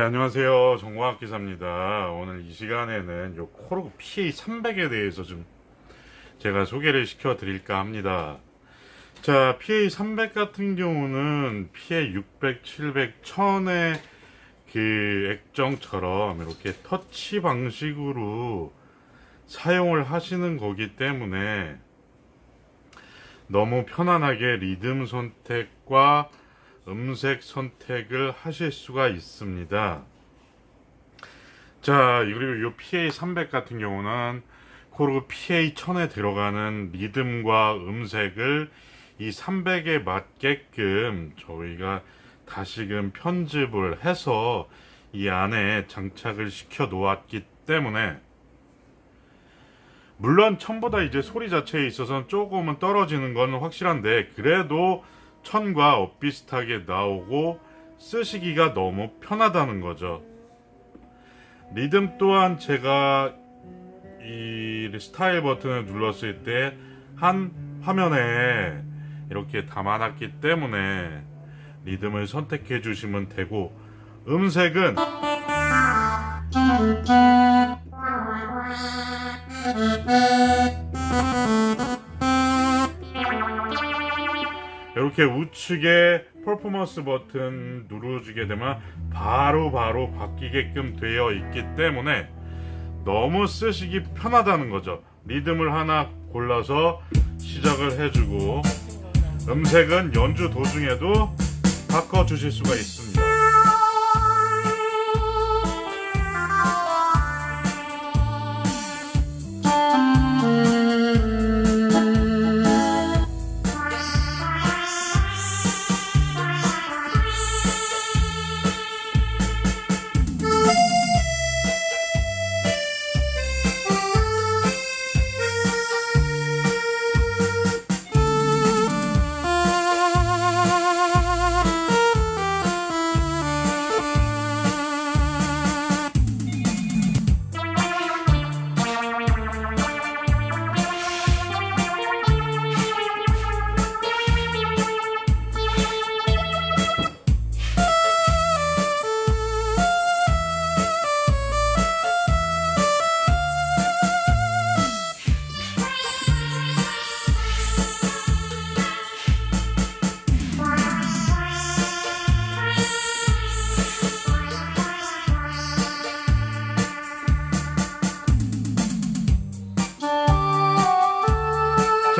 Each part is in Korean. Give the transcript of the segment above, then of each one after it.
안녕하세요. 정과학 기사입니다. 오늘 이 시간에는 요 코르그 PA300에 대해서 좀 제가 소개를 시켜 드릴까 합니다. 자, PA300 같은 경우는 PA600, 700, 1000의 그 액정처럼 이렇게 터치 방식으로 사용을 하시는 거기 때문에 너무 편안하게 리듬 선택과 음색 선택을 하실 수가 있습니다. 자, 그리고 이 PA300 같은 경우는 코르그 PA1000에 들어가는 리듬과 음색을 이 300에 맞게끔 저희가 다시금 편집을 해서 이 안에 장착을 시켜 놓았기 때문에 물론 천보다 이제 소리 자체에 있어서는 조금은 떨어지는 건 확실한데 그래도 천과 엇비슷하게 나오고 쓰시기가 너무 편하다는 거죠. 리듬 또한 제가 이 스타일 버튼을 눌렀을 때 한 화면에 이렇게 담아놨기 때문에 리듬을 선택해 주시면 되고 음색은 이렇게 우측에 퍼포먼스 버튼 누르시게 되면 바로 바로 바뀌게끔 되어 있기 때문에 너무 쓰시기 편하다는 거죠. 리듬을 하나 골라서 시작을 해주고 음색은 연주 도중에도 바꿔 주실 수가 있습니다.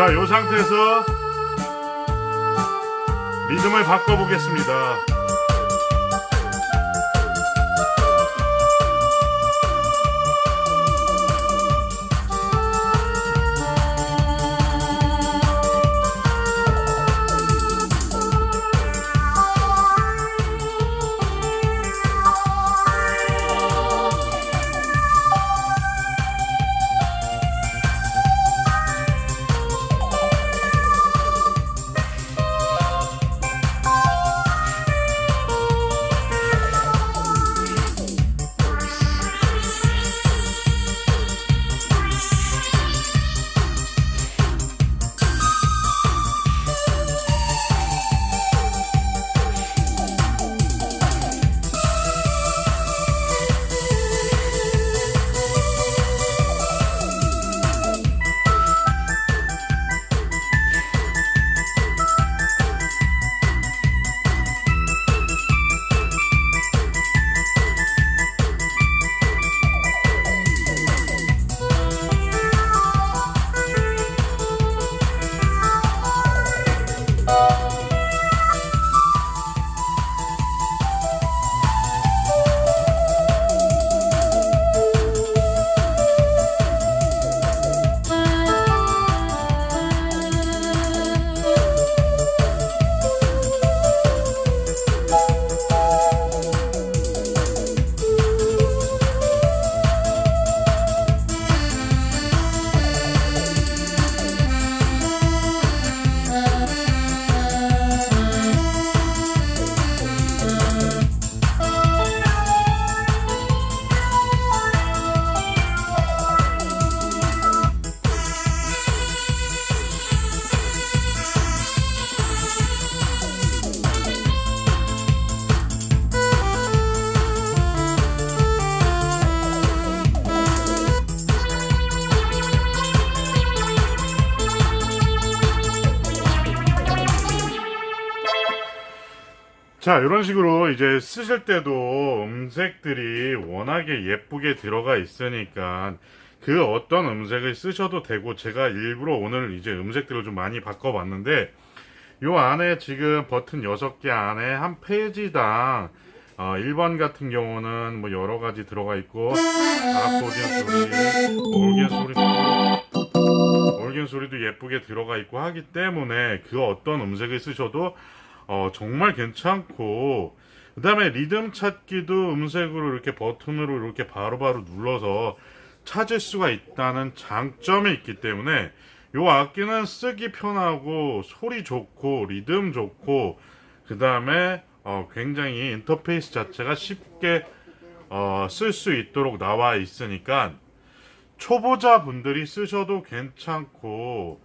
자, 이 상태에서 리듬을 바꿔보겠습니다. 자, 이런 식으로 이제 쓰실 때도 음색들이 워낙에 예쁘게 들어가 있으니까 그 어떤 음색을 쓰셔도 되고 제가 일부러 오늘 이제 음색들을 좀 많이 바꿔 봤는데 요 안에 지금 버튼 6개 안에 한 페이지당 어, 1번 같은 경우는 뭐 여러 가지 들어가 있고 아코디언 소리, 올겐 소리도 올겐 소리도 예쁘게 들어가 있고 하기 때문에 그 어떤 음색을 쓰셔도 어, 정말 괜찮고 그 다음에 리듬 찾기도 음색으로 이렇게 버튼으로 이렇게 바로바로 눌러서 찾을 수가 있다는 장점이 있기 때문에 요 악기는 쓰기 편하고 소리 좋고 리듬 좋고 그 다음에 어, 굉장히 인터페이스 자체가 쉽게 어, 쓸 수 있도록 나와 있으니까 초보자 분들이 쓰셔도 괜찮고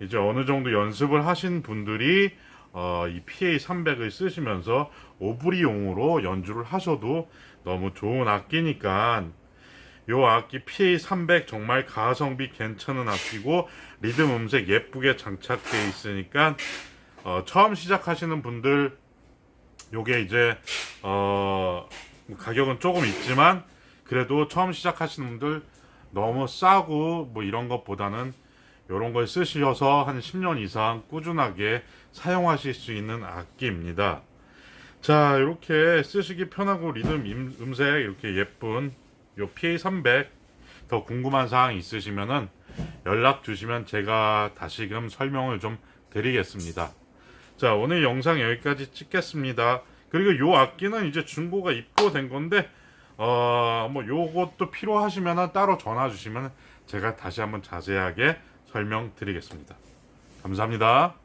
이제 어느 정도 연습을 하신 분들이 어, 이 PA 300을 쓰시면서 오브리용으로 연주를 하셔도 너무 좋은 악기니까 요 악기 PA 300 정말 가성비 괜찮은 악기고 리듬 음색 예쁘게 장착되어 있으니까 어, 처음 시작하시는 분들 요게 이제 어, 가격은 조금 있지만 그래도 처음 시작하시는 분들 너무 싸고 뭐 이런 것보다는 이런 걸 쓰셔서 한 10년 이상 꾸준하게 사용하실 수 있는 악기입니다. 자, 이렇게 쓰시기 편하고 리듬 임- 음색 이렇게 예쁜 요 PA300 더 궁금한 사항 있으시면은 연락 주시면 제가 다시금 설명을 좀 드리겠습니다. 자, 오늘 영상 여기까지 찍겠습니다. 그리고 요 악기는 이제 중고가 입고된 건데 어, 뭐 요것도 필요하시면은 따로 전화 주시면 제가 다시 한번 자세하게 설명드리겠습니다. 감사합니다.